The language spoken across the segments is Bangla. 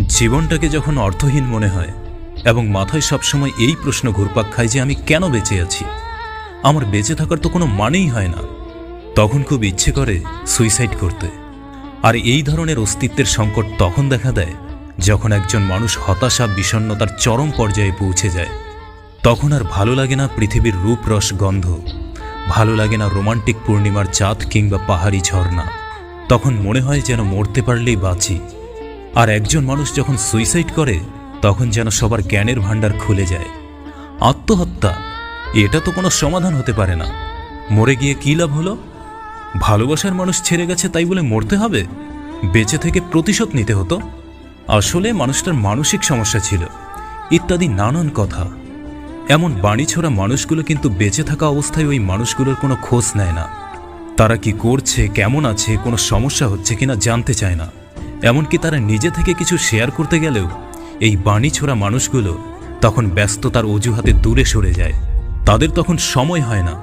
জীবনটাকে যখন অর্থহীন মনে হয় এবং মাথায় সবসময় এই প্রশ্ন ঘুরপাক খায় যে আমি কেন বেঁচে আছি, আমার বেঁচে থাকার তো কোনো মানেই হয় না। তখন খুব ইচ্ছে করে সুইসাইড করতে। আর এই ধরনের অস্তিত্বের সংকট তখন দেখা দেয় যখন একজন মানুষ হতাশা, বিষণ্ণতার চরম পর্যায়ে পৌঁছে যায়। তখন আর ভালো লাগে না পৃথিবীর রূপ রস গন্ধ, ভালো লাগে না রোমান্টিক পূর্ণিমার চাঁদ কিংবা পাহাড়ি ঝর্ণা। তখন মনে হয় যেন মরতে পারলেই বাঁচি। আর একজন মানুষ যখন সুইসাইড করে, তখন যেন সবার জ্ঞানের ভাণ্ডার খুলে যায়। আত্মহত্যা, এটা তো কোনো সমাধান হতে পারে না। মরে গিয়ে কী লাভ হলো? ভালোবাসার মানুষ ছেড়ে গেছে তাই বলে মরতে হবে? বেঁচে থেকে প্রতিশোধ নিতে হতো? আসলে মানুষটার মানসিক সমস্যা ছিল। ইত্যাদি নানান কথা। এমন বাণী ছোড়া মানুষগুলো কিন্তু বেঁচে থাকা অবস্থায় ওই মানুষগুলোর কোনো খোঁজ নেয় না। তারা কি করছে, কেমন আছে, কোনো সমস্যা হচ্ছে কিনা জানতে চায় না। এমনকি তারা নিজে থেকে কিছু শেয়ার করতে গেলেও এই বাণী ছোড়া মানুষগুলো তখন ব্যস্ততার অজুহাতে দূরে সরে যায়। তাদের তখন সময় হয় না।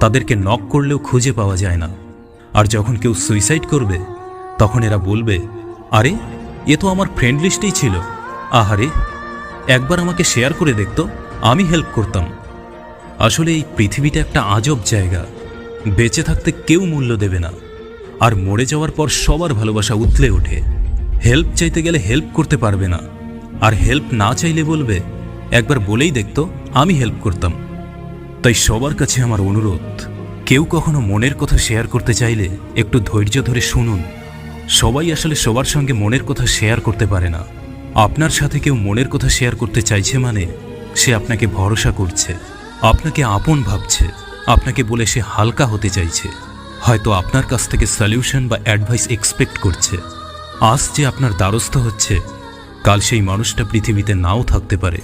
তাদেরকে নক করলেও খুঁজে পাওয়া যায় না। আর যখন কেউ সুইসাইড করবে, তখন এরা বলবে, আরে, এ তো আমার ফ্রেন্ড লিস্টেই ছিল। আহারে, একবার আমাকে শেয়ার করে দেখতো, আমি হেল্প করতাম। আসলে এই পৃথিবীটা একটা আজব জায়গা। বেঁচে থাকতে কেউ মূল্য দেবে না। আর মরে যাওয়ার পর সবার ভালোবাসা উতলে ওঠে। হেল্প চাইতে গেলে হেল্প করতে পারবে না। আর হেল্প না চাইলে বলবে, একবার বলেই দেখতো, আমি হেল্প করতাম। তাই সবার কাছে আমার অনুরোধ, কেউ কখনো মনের কথা শেয়ার করতে চাইলে একটু ধৈর্য ধরে শুনুন। সবাই আসলে সবার সঙ্গে মনের কথা শেয়ার করতে পারে না। আপনার সাথে কেউ মনের কথা শেয়ার করতে চাইছে মানে সে আপনাকে ভরসা করছে। আপনাকে আপন ভাবছে। আপনাকে বলে সে হালকা হতে চাইছে। হয়তো আপনার কাছ থেকে সলিউশন বা অ্যাডভাইস এক্সপেক্ট করছে। আজ যে আপনার দ্বারস্থ হচ্ছে কাল সেই মানুষটা পৃথিবীতে নাও থাকতে পারে।